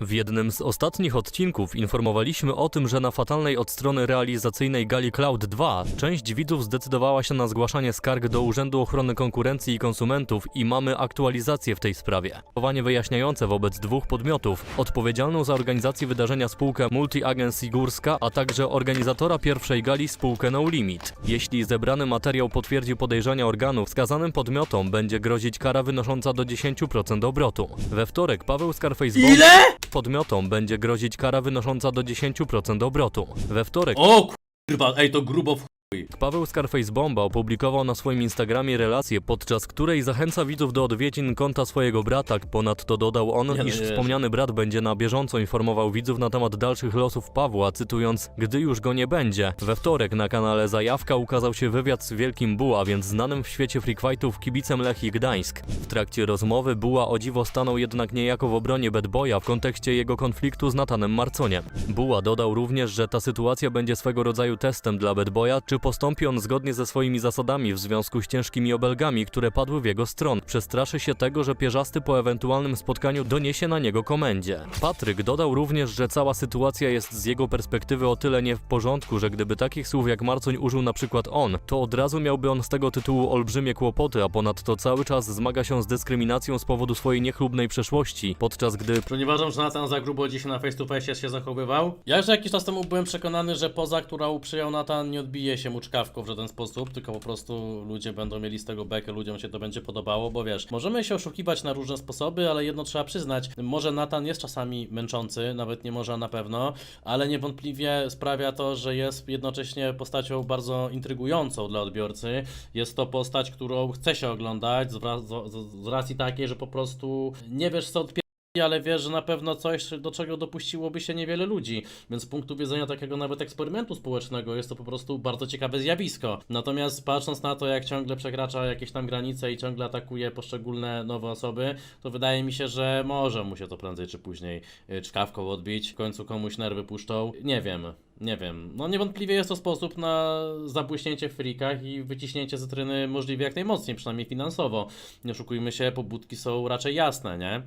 W jednym z ostatnich odcinków informowaliśmy o tym, że na fatalnej od strony realizacyjnej Gali Cloud 2 część widzów zdecydowała się na zgłaszanie skarg do Urzędu Ochrony Konkurencji i Konsumentów i mamy aktualizację w tej sprawie. Powanie wyjaśniające wobec dwóch podmiotów, odpowiedzialną za organizację wydarzenia spółkę Multi Agency Górska, a także organizatora pierwszej gali spółkę No Limit. Jeśli zebrany materiał potwierdzi podejrzenia organów, wskazanym podmiotom będzie grozić kara wynosząca do 10% obrotu. We wtorek Paweł Scarface Ile? Podmiotom będzie grozić kara wynosząca do 10% obrotu. We wtorek O kurwa, ej, to grubo w. Paweł Scarface Bomba opublikował na swoim Instagramie relację, podczas której zachęca widzów do odwiedzin konta swojego brata. Ponadto dodał on, Nie, no iż nie. wspomniany brat będzie na bieżąco informował widzów na temat dalszych losów Pawła, cytując, gdy już go nie będzie. We wtorek na kanale Zajawka ukazał się wywiad z Wielkim Buła, więc znanym w świecie freakfightów kibicem Lechii Gdańsk. W trakcie rozmowy Buła o dziwo stanął jednak niejako w obronie Bad Boya w kontekście jego konfliktu z Natanem Marconiem. Buła dodał również, że ta sytuacja będzie swego rodzaju testem dla Bad Boya, czy postąpi on zgodnie ze swoimi zasadami w związku z ciężkimi obelgami, które padły w jego stronę. Przestraszy się tego, że pierzasty po ewentualnym spotkaniu doniesie na niego komendzie. Patryk dodał również, że cała sytuacja jest z jego perspektywy o tyle nie w porządku, że gdyby takich słów jak Marcoń użył na przykład on, to od razu miałby on z tego tytułu olbrzymie kłopoty, a ponadto cały czas zmaga się z dyskryminacją z powodu swojej niechlubnej przeszłości, podczas gdy To nie uważam, że Nathan za grubo dzisiaj na face to face się zachowywał. Ja już jakiś czas temu byłem przekonany, że poza, którą przyjął Nathan, nie odbije się czkawką w żaden sposób, tylko po prostu ludzie będą mieli z tego bekę, ludziom się to będzie podobało, bo wiesz, możemy się oszukiwać na różne sposoby, ale jedno trzeba przyznać, może Nathan jest czasami męczący, nawet nie może na pewno, ale niewątpliwie sprawia to, że jest jednocześnie postacią bardzo intrygującą dla odbiorcy. Jest to postać, którą chce się oglądać z, z, z, racji takiej, że po prostu nie wiesz co odpie ale wiesz, że na pewno coś, do czego dopuściłoby się niewiele ludzi. Więc z punktu widzenia takiego nawet eksperymentu społecznego jest to po prostu bardzo ciekawe zjawisko. Natomiast patrząc na to, jak ciągle przekracza jakieś tam granice i ciągle atakuje poszczególne nowe osoby, to wydaje mi się, że może mu się to prędzej czy później y, czkawką odbić, w końcu komuś nerwy puszczą. Nie wiem. Nie wiem. No niewątpliwie jest to sposób na zabłyśnięcie w frikach i wyciśnięcie z tryny możliwie jak najmocniej, przynajmniej finansowo. Nie oszukujmy się, pobudki są raczej jasne, nie?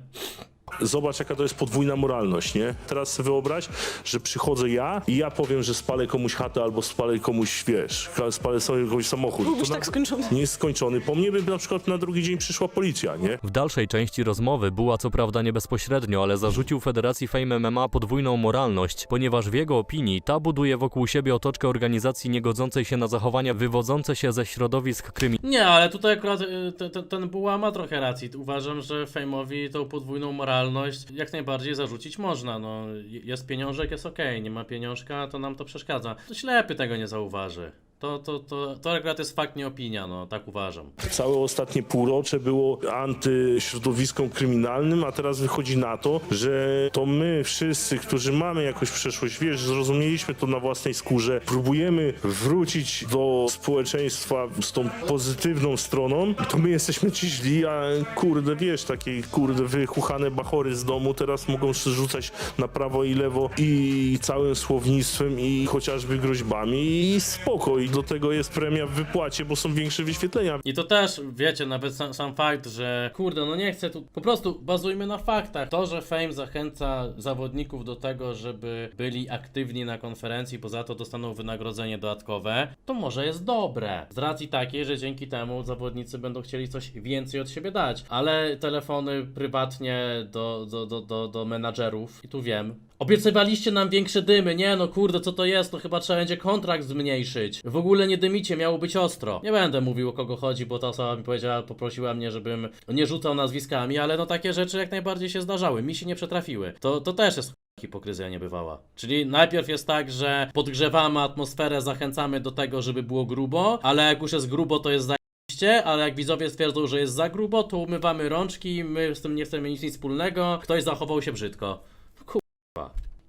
Zobacz, jaka to jest podwójna moralność, nie? Teraz sobie wyobraź, że przychodzę ja i ja powiem, że spalę komuś chatę albo spalę komuś, wiesz, spalę sobie komuś samochód. Byłbyś tak skończony. Nie jest skończony. Po mnie by na przykład na drugi dzień przyszła policja, nie? W dalszej części rozmowy była co prawda nie bezpośrednio, ale zarzucił Federacji Fame MMA podwójną moralność, ponieważ w jego opinii ta buduje wokół siebie otoczkę organizacji niegodzącej się na zachowania wywodzące się ze środowisk kryminalnych. Nie, ale tutaj akurat y, te- te- ten Buła ma trochę racji. Uważam, że Fejmowi tą podwójną moralność jak najbardziej zarzucić można. No, jest pieniążek, jest okej, nie ma pieniążka, to nam to przeszkadza. To ślepy tego nie zauważy. To, to, to, to akurat jest fakt, nie opinia, no tak uważam. Całe ostatnie półrocze było antyśrodowiskom kryminalnym, a teraz wychodzi na to, że to my wszyscy, którzy mamy jakąś przeszłość, wiesz, zrozumieliśmy to na własnej skórze, próbujemy wrócić do społeczeństwa z tą pozytywną stroną, to my jesteśmy ci źli, a kurde, wiesz, takie kurde wychuchane bachory z domu teraz mogą rzucać na prawo i lewo i całym słownictwem i chociażby groźbami i spoko. Do tego jest premia w wypłacie, bo są większe wyświetlenia. I to też, wiecie, nawet sam, sam fakt, że kurde, no nie chcę tu, po prostu bazujmy na faktach. To, że Fame zachęca zawodników do tego, żeby byli aktywni na konferencji, bo za to dostaną wynagrodzenie dodatkowe, to może jest dobre. Z racji takiej, że dzięki temu zawodnicy będą chcieli coś więcej od siebie dać. Ale telefony prywatnie do, do, do, do, do menadżerów, i tu wiem, Obiecywaliście nam większe dymy, nie no kurde, co to jest, no chyba trzeba będzie kontrakt zmniejszyć. W ogóle nie dymicie, miało być ostro. Nie będę mówił o kogo chodzi, bo ta osoba mi powiedziała, poprosiła mnie, żebym nie rzucał nazwiskami, ale no takie rzeczy jak najbardziej się zdarzały, mi się nie przetrafiły. To, to też jest hipokryzja niebywała. Czyli najpierw jest tak, że podgrzewamy atmosferę, zachęcamy do tego, żeby było grubo, ale jak już jest grubo, to jest za ale jak widzowie stwierdzą, że jest za grubo, to umywamy rączki, my z tym nie chcemy nic wspólnego, ktoś zachował się brzydko.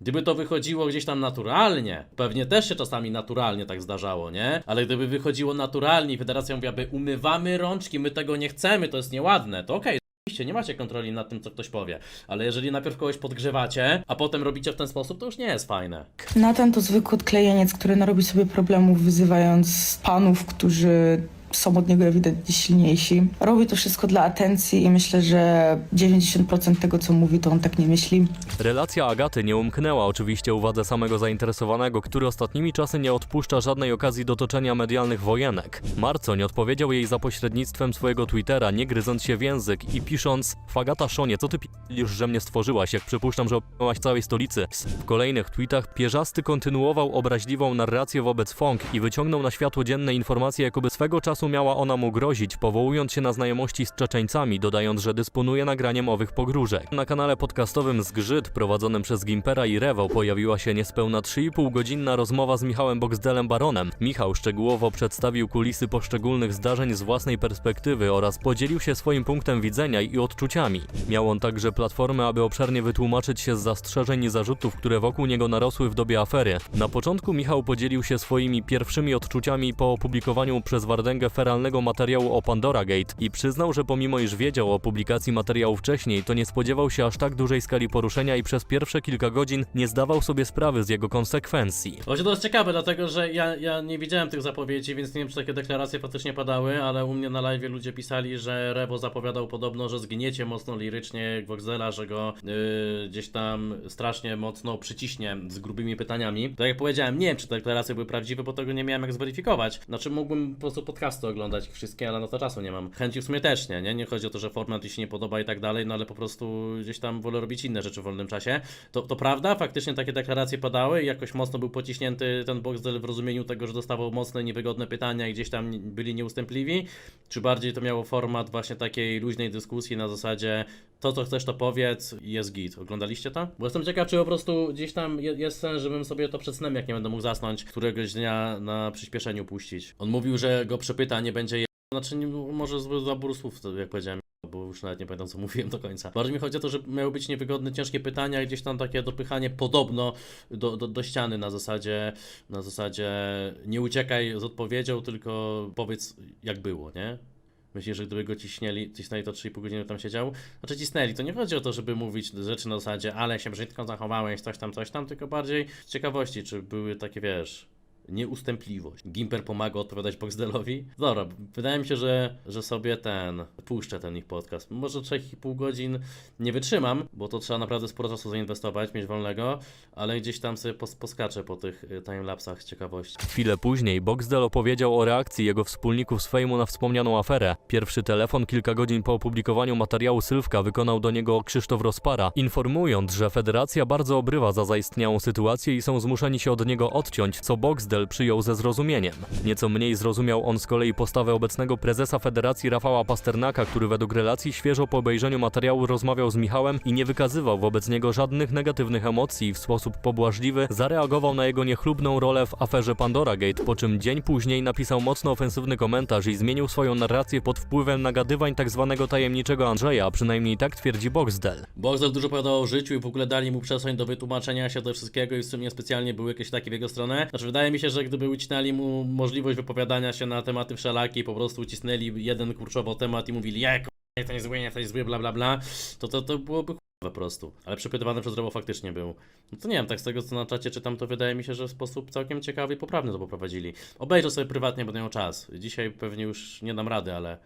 Gdyby to wychodziło gdzieś tam naturalnie, pewnie też się czasami naturalnie tak zdarzało, nie? Ale gdyby wychodziło naturalnie i federacja mówiłaby, umywamy rączki, my tego nie chcemy, to jest nieładne, to okej. Oczywiście nie macie kontroli nad tym, co ktoś powie, ale jeżeli najpierw kogoś podgrzewacie, a potem robicie w ten sposób, to już nie jest fajne. Nathan to zwykły odklejeniec, który narobi sobie problemów, wyzywając panów, którzy są od niego ewidentnie silniejsi. Robi to wszystko dla atencji i myślę, że 90% tego, co mówi, to on tak nie myśli. Relacja Agaty nie umknęła oczywiście uwadze samego zainteresowanego, który ostatnimi czasy nie odpuszcza żadnej okazji do toczenia medialnych wojenek. Marcoń odpowiedział jej za pośrednictwem swojego Twittera, nie gryząc się w język i pisząc Fagata Szonie, co ty już że mnie stworzyłaś, jak przypuszczam, że opłałaś całej stolicy. W kolejnych tweetach Pierzasty kontynuował obraźliwą narrację wobec Fong i wyciągnął na światło dzienne informacje, jakoby swego czasu miała ona mu grozić, powołując się na znajomości z Czeczeńcami, dodając, że dysponuje nagraniem owych pogróżek. Na kanale podcastowym Zgrzyt, prowadzonym przez Gimpera i Rewo, pojawiła się niespełna 3,5 godzinna rozmowa z Michałem Boxdelem Baronem. Michał szczegółowo przedstawił kulisy poszczególnych zdarzeń z własnej perspektywy oraz podzielił się swoim punktem widzenia i odczuciami. Miał on także platformę, aby obszernie wytłumaczyć się z zastrzeżeń i zarzutów, które wokół niego narosły w dobie afery. Na początku Michał podzielił się swoimi pierwszymi odczuciami po opublikowaniu przez Wardęgę feralnego materiału o Pandora Gate i przyznał, że pomimo iż wiedział o publikacji materiału wcześniej, to nie spodziewał się aż tak dużej skali poruszenia i przez pierwsze kilka godzin nie zdawał sobie sprawy z jego konsekwencji. Właśnie to jest ciekawe, dlatego że ja, ja nie widziałem tych zapowiedzi, więc nie wiem, czy takie deklaracje faktycznie padały, ale u mnie na live ludzie pisali, że Rewo zapowiadał podobno, że zgniecie mocno lirycznie Voxela, że go yy, gdzieś tam strasznie mocno przyciśnie z grubymi pytaniami. Tak jak powiedziałem, nie wiem, czy te deklaracje były prawdziwe, bo tego nie miałem jak zweryfikować. Znaczy mógłbym po prostu podcasty oglądać wszystkie, ale na to czasu nie mam. Chęci w sumie też nie, nie? Nie chodzi o to, że format mi się nie podoba i tak dalej, no ale po prostu gdzieś tam wolę robić inne rzeczy w wolnym czasie. To, to prawda, faktycznie takie deklaracje padały i jakoś mocno był pociśnięty ten Boxdel w rozumieniu tego, że dostawał mocne, niewygodne pytania i gdzieś tam byli nieustępliwi? Czy bardziej to miało format właśnie takiej luźnej dyskusji na zasadzie to, co chcesz, to powiedz jest git. Oglądaliście to? Bo jestem ciekaw, czy po prostu gdzieś tam je- jest sens, żebym sobie to przed snem, jak nie będę mógł zasnąć, któregoś dnia na przyspieszeniu puścić. On mówił, że go przepyta, nie będzie. Znaczy, nie, może słów, to jak powiedziałem bo już nawet nie pamiętam co mówiłem do końca. Bardziej mi chodzi o to, że miały być niewygodne, ciężkie pytania gdzieś tam takie dopychanie podobno do, do, do ściany na zasadzie, na zasadzie nie uciekaj z odpowiedzią, tylko powiedz jak było, nie? Myślisz, że gdyby go ciśnieli, cisnęli to 3,5 godziny tam siedział? Znaczy cisnęli, to nie chodzi o to, żeby mówić rzeczy na zasadzie, ale się brzydko zachowałeś, coś tam, coś tam, tylko bardziej z ciekawości, czy były takie, wiesz, nieustępliwość. Gimper pomaga odpowiadać Boxdelowi? Dobra, wydaje mi się, że, że sobie ten, puszczę ten ich podcast. Może 3,5 godzin nie wytrzymam, bo to trzeba naprawdę sporo czasu zainwestować, mieć wolnego, ale gdzieś tam sobie pos poskaczę po tych y, timelapsach z ciekawości. Chwilę później Boxdel opowiedział o reakcji jego wspólników z fejmu na wspomnianą aferę. Pierwszy telefon kilka godzin po opublikowaniu materiału Sylwka wykonał do niego Krzysztof Rozpara, informując, że federacja bardzo obrywa za zaistniałą sytuację i są zmuszeni się od niego odciąć, co Boxdel przyjął ze zrozumieniem. Nieco mniej zrozumiał on z kolei postawę obecnego prezesa federacji Rafała Pasternaka, który według relacji świeżo po obejrzeniu materiału rozmawiał z Michałem i nie wykazywał wobec niego żadnych negatywnych emocji i w sposób pobłażliwy zareagował na jego niechlubną rolę w aferze Pandora Gate, po czym dzień później napisał mocno ofensywny komentarz i zmienił swoją narrację pod wpływem nagadywań tzw. tajemniczego Andrzeja, przynajmniej tak twierdzi Boxdel. Boxdel dużo opowiadał o życiu i w ogóle dali mu przestrzeń do wytłumaczenia się do wszystkiego i w sumie specjalnie były jakieś takie w jego stronę. Znaczy wydaje mi się, że gdyby ucinali mu możliwość wypowiadania się na tematy wszelakie po prostu ucisnęli jeden kurczowo temat i mówili jak to nie zły, nie, to jest zły, bla bla bla, to to, to byłoby po prostu. Ale przepytywany przez Robo faktycznie był. No to nie wiem, tak z tego co na czacie czytam, to wydaje mi się, że w sposób całkiem ciekawy i poprawny to poprowadzili. Obejrzę sobie prywatnie, będę miał czas. Dzisiaj pewnie już nie dam rady, ale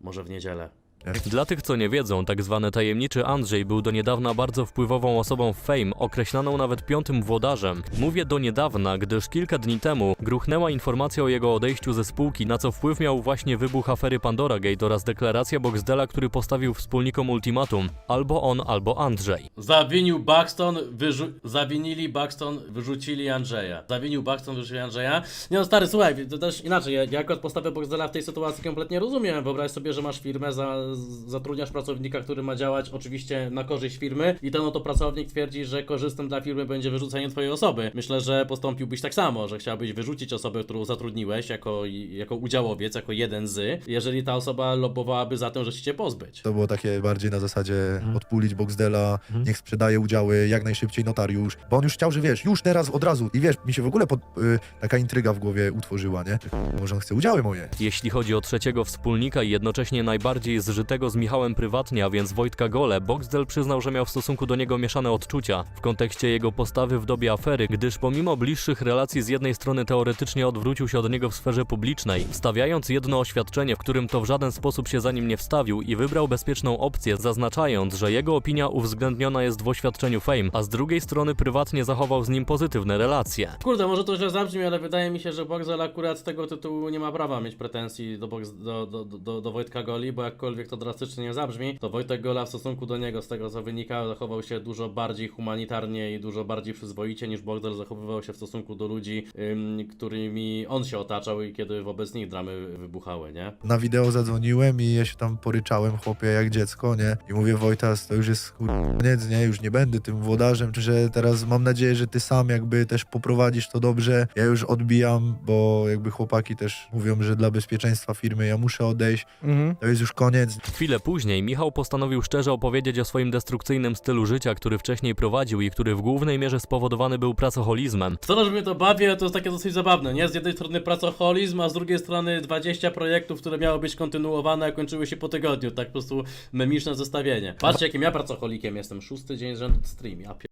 może w niedzielę. Dla tych, co nie wiedzą, tak zwany tajemniczy Andrzej był do niedawna bardzo wpływową osobą w Fame, określaną nawet piątym włodarzem. Mówię do niedawna, gdyż kilka dni temu gruchnęła informacja o jego odejściu ze spółki, na co wpływ miał właśnie wybuch afery Pandora Gate oraz deklaracja Boxdela, który postawił wspólnikom ultimatum. Albo on, albo Andrzej. Zawinił Buxton, wyrzu- zawinili Buxton, wyrzucili Andrzeja. Zawinił Buxton, wyrzucili Andrzeja. Nie no stary, słuchaj, to też inaczej, ja, ja akurat postawę Boxdela w tej sytuacji kompletnie rozumiem. Wyobraź sobie, że masz firmę, za, zatrudniasz pracownika, który ma działać oczywiście na korzyść firmy i ten oto pracownik twierdzi, że korzystnym dla firmy będzie wyrzucenie twojej osoby. Myślę, że postąpiłbyś tak samo, że chciałbyś wyrzucić osobę, którą zatrudniłeś jako, jako udziałowiec, jako jeden z, jeżeli ta osoba lobowałaby za tym, że się cię pozbyć. To było takie bardziej na zasadzie odpulić Boxdela, niech sprzedaje udziały jak najszybciej notariusz, bo on już chciał, że wiesz, już teraz od razu i wiesz, mi się w ogóle pod, y, taka intryga w głowie utworzyła, nie? Może on chce udziały moje. Jeśli chodzi o trzeciego wspólnika i jednocześnie najbardziej zżytego przeżytego z Michałem prywatnie, a więc Wojtka Gole, Boxdel przyznał, że miał w stosunku do niego mieszane odczucia w kontekście jego postawy w dobie afery, gdyż pomimo bliższych relacji z jednej strony teoretycznie odwrócił się od niego w sferze publicznej, stawiając jedno oświadczenie, w którym to w żaden sposób się za nim nie wstawił i wybrał bezpieczną opcję, zaznaczając, że jego opinia uwzględniona jest w oświadczeniu Fame, a z drugiej strony prywatnie zachował z nim pozytywne relacje. Kurde, może to źle zabrzmi, ale wydaje mi się, że Boxel akurat z tego tytułu nie ma prawa mieć pretensji do, Box, do, do, do, do Wojtka Goli, bo jakkolwiek to drastycznie nie zabrzmi, to Wojtek Gola w stosunku do niego, z tego co wynika, zachował się dużo bardziej humanitarnie i dużo bardziej przyzwoicie niż Boxel zachowywał się w stosunku do ludzi, ym, którymi on się otaczał i kiedy wobec nich dramy wybuchały, nie? Na wideo zadzwoniłem i ja się tam poryczałem, chłopie, jak dziecko, nie? I mówię, Wojtas, to już jest kur- koniec, nie? Już nie będę tym włodarzem, czy że teraz mam nadzieję, że ty sam jakby też poprowadzisz to dobrze. Ja już odbijam, bo jakby chłopaki też mówią, że dla bezpieczeństwa firmy ja muszę odejść. Mhm. To jest już koniec. Chwilę później Michał postanowił szczerze opowiedzieć o swoim destrukcyjnym stylu życia, który wcześniej prowadził i który w głównej mierze spowodowany był pracoholizmem. Co, mnie to bawi, to jest takie dosyć zabawne, nie? Z jednej strony pracoholizm, a z drugiej strony 20 projektów, które miały być kontynuowane, a kończyły się po tygodniu. Tak po prostu memiczne zestawienie. Patrzcie, jakim ja pracocholikiem jestem. Szósty dzień rzędu stream, ja pier...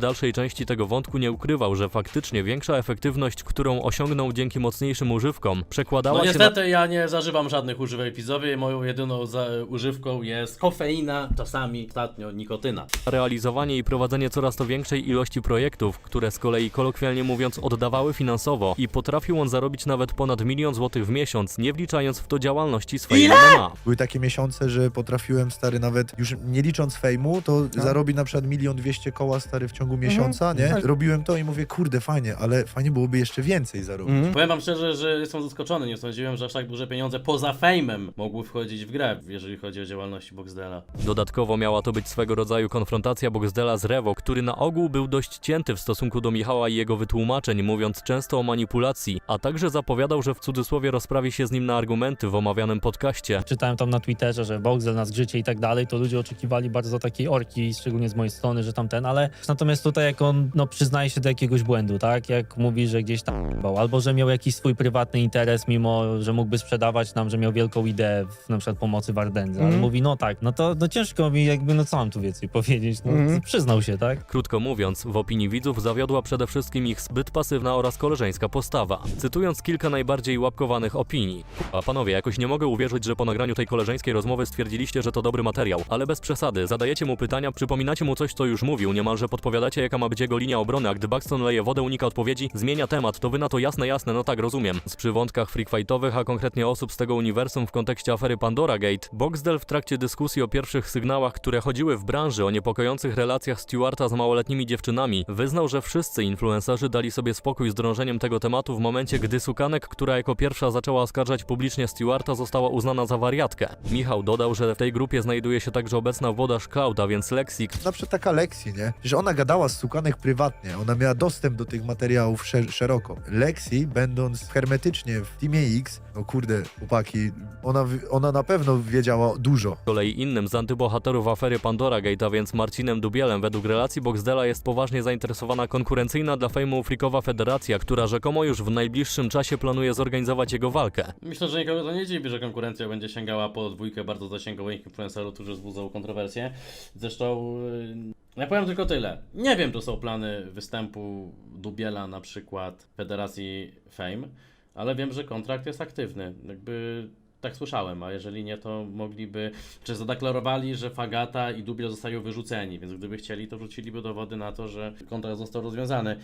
W dalszej części tego wątku nie ukrywał, że faktycznie większa efektywność, którą osiągnął dzięki mocniejszym używkom, przekładała No się na niestety ja nie zażywam żadnych używek pizzowych, moją jedyną za- używką jest kofeina, czasami ostatnio nikotyna. realizowanie i prowadzenie coraz to większej ilości projektów, które z kolei kolokwialnie mówiąc oddawały finansowo i potrafił on zarobić nawet ponad milion złotych w miesiąc, nie wliczając w to działalności swojej MMA. Były takie miesiące, że potrafiłem, stary, nawet już nie licząc fejmu, to zarobić na przykład milion dwieście koła, stary, w ciągu miesiąca, nie? Tak. Robiłem to i mówię, kurde, fajnie, ale fajnie byłoby jeszcze więcej zarobić. Mhm. Powiem wam szczerze, że jestem zaskoczony, nie sądziłem, że aż tak duże pieniądze poza fejmem mogły wchodzić w grę, jeżeli chodzi o działalność Boxdela. Dodatkowo miała to być swego rodzaju konfrontacja Boxdela z Rewo, który na ogół był dość cięty w stosunku do Michała i jego wytłumaczeń, mówiąc często o manipulacji, a także zapowiadał, że w cudzysłowie rozprawi się z nim na argumenty w omawianym podcaście. czytałem tam na Twitterze, że Boxel na zgrzycie i tak dalej, to ludzie oczekiwali bardzo takiej orki, szczególnie z mojej strony, że tamten, ale natomiast tutaj jak on no, przyznaje się do jakiegoś błędu, tak? Jak mówi, że gdzieś tam bał, albo że miał jakiś swój prywatny interes, mimo że mógłby sprzedawać nam, że miał wielką ideę w na przykład pomocy Wardędze, ale Mhm. mówi, no tak, no to no ciężko mi jakby, no co mam tu więcej powiedzieć, no Mhm. przyznał się, tak? Krótko mówiąc, w opinii widzów zawiodła przede wszystkim ich zbyt pasywna oraz koleżeńska postawa. Cytując kilka najbardziej łapkowanych opinii. A panowie, jakoś nie mogę uwierzyć, że po nagraniu tej koleżeńskiej rozmowy stwierdziliście, że to dobry materiał, ale bez przesady. Zadajecie mu pytania, przypominacie mu coś, co już mówił, niemalże podpowiadacie, jaka ma być jego linia obrony, a gdy Buxton leje wodę, unika odpowiedzi, zmienia temat, to wy na to jasne, jasne, no tak, rozumiem. Z przywątkach freakfightowych, a konkretnie osób z tego uniwersum w kontekście afery Pandora Gate, Boxdel w trakcie dyskusji o pierwszych sygnałach, które chodziły w branży o niepokojących relacjach Stewarta z małoletnimi dziewczynami, wyznał, że wszyscy influencerzy dali sobie spokój z drążeniem tego tematu w momencie, gdy Sukanek, która jako pierwsza zaczęła oskarżać publicznie Stewarta, została uznana za wariatkę. Michał dodał, że w tej grupie znajduje się także obecna włodarz Cloud, a więc Lexik, przykład taka Lexi, nie? Że ona gadała z Sukanek prywatnie, ona miała dostęp do tych materiałów szer- szeroko. Lexi, będąc hermetycznie w Teamie X, no kurde, chłopaki, ona, ona na pewno wiedziała dużo. Z kolei innym z antybohaterów afery Pandora Gate, a więc Marcinem Dubielem, według relacji Boxdela jest poważnie zainteresowana konkurencyjna dla fejmu Freakowa Federacja, która rzekomo już w najbliższym czasie planuje zorganizować jego walkę. Myślę, że nikogo to nie dziwi, że konkurencja będzie sięgała po dwójkę bardzo zasięgowych influencerów, którzy wzbudzą kontrowersje. Zresztą, yy, ja powiem tylko tyle. Nie wiem, czy są plany występu Dubiela na przykład w Federacji Fame, ale wiem, że kontrakt jest aktywny. Jakby tak słyszałem, a jeżeli nie, to mogliby, czy zadeklarowali, że Fagata i Dubiel zostają wyrzuceni, więc gdyby chcieli, to wrzuciliby dowody na to, że kontrakt został rozwiązany.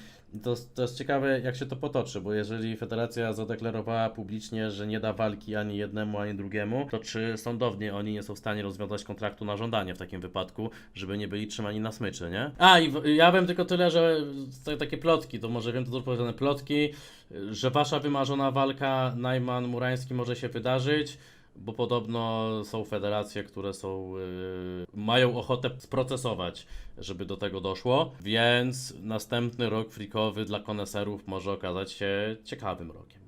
To, to jest ciekawe, jak się to potoczy, bo jeżeli Federacja zadeklarowała publicznie, że nie da walki ani jednemu, ani drugiemu, to czy sądownie oni nie są w stanie rozwiązać kontraktu na żądanie w takim wypadku, żeby nie byli trzymani na smyczy, nie? A, i w, ja wiem tylko tyle, że takie plotki, to może wiem, to dobrze powiedziane plotki, że wasza wymarzona walka Najman-Murański może się wydarzyć, bo podobno są federacje, które są, yy, mają ochotę sprocesować, żeby do tego doszło, więc następny rok freakowy dla koneserów może okazać się ciekawym rokiem.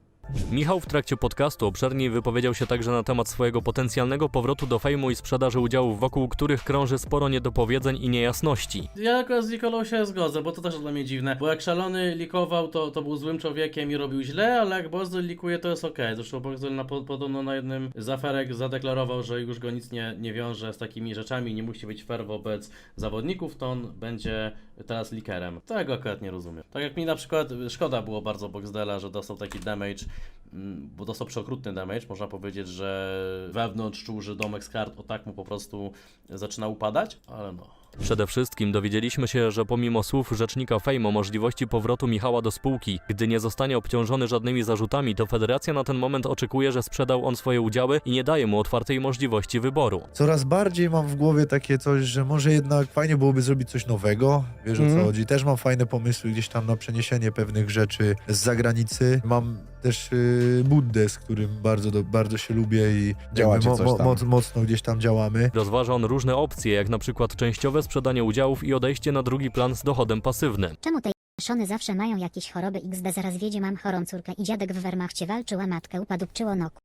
Michał w trakcie podcastu obszerniej wypowiedział się także na temat swojego potencjalnego powrotu do fejmu i sprzedaży udziałów, wokół których krąży sporo niedopowiedzeń i niejasności. Ja akurat z Nikolą się zgodzę, bo to też dla mnie dziwne. Bo jak szalony likował, to, to był złym człowiekiem i robił źle, ale jak Bozdel likuje, to jest okej. Zresztą Bozdel na, po- podobno na jednym z aferek zadeklarował, że już go nic nie, nie wiąże z takimi rzeczami, nie musi być fair wobec zawodników, to on będzie teraz likerem. Tego akurat nie rozumiem. Tak jak mi na przykład szkoda było bardzo Boxdela, że dostał taki damage, mm, bo dostał przeokrutny damage. Można powiedzieć, że wewnątrz czuł, że domek z kart o tak mu po prostu zaczyna upadać, ale no. Przede wszystkim dowiedzieliśmy się, że pomimo słów rzecznika Fame o możliwości powrotu Michała do spółki, gdy nie zostanie obciążony żadnymi zarzutami, to federacja na ten moment oczekuje, że sprzedał on swoje udziały i nie daje mu otwartej możliwości wyboru. Coraz bardziej mam w głowie takie coś, że może jednak fajnie byłoby zrobić coś nowego. Wiesz o co Mhm. chodzi. Też mam fajne pomysły gdzieś tam na przeniesienie pewnych rzeczy z zagranicy. Mam też yy, Buddę, z którym bardzo, do, bardzo się lubię i tam. moc, mocno gdzieś tam działamy. Rozważa on różne opcje, jak na przykład częściowe sprzedanie udziałów i odejście na drugi plan z dochodem pasywnym. Czemu te szony zawsze mają jakieś choroby XD zaraz wiedzie mam chorą córkę i dziadek w Wehrmachcie walczył a matkę upadł no ku.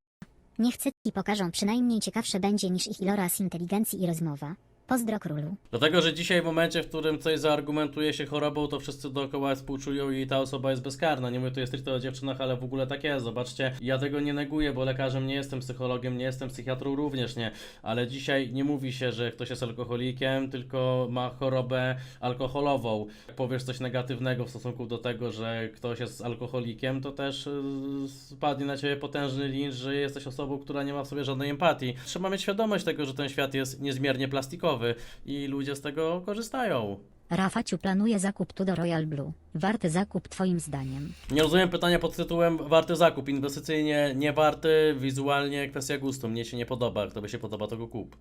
Nie chcę i pokażą przynajmniej ciekawsze będzie niż ich iloraz inteligencji i rozmowa. Pozdro królu. Dlatego, że dzisiaj w momencie, w którym coś zaargumentuje się chorobą, to wszyscy dookoła współczują i ta osoba jest bezkarna. Nie mówię tu jest stricte o dziewczynach, ale w ogóle tak jest. Zobaczcie, ja tego nie neguję, bo lekarzem nie jestem, psychologiem nie jestem, psychiatrą również nie. Ale dzisiaj nie mówi się, że ktoś jest alkoholikiem, tylko ma chorobę alkoholową. Jak powiesz coś negatywnego w stosunku do tego, że ktoś jest alkoholikiem, to też yy, spadnie na ciebie potężny lincz, że jesteś osobą, która nie ma w sobie żadnej empatii. Trzeba mieć świadomość tego, że ten świat jest niezmiernie plastikowy i ludzie z tego korzystają. Rafaciu planuje zakup tu do Royal Blue. Warty zakup twoim zdaniem. Nie rozumiem pytania pod tytułem warty zakup. Inwestycyjnie nie warty, wizualnie kwestia gustu. Mnie się nie podoba. Jak tobie się podoba, to go kup.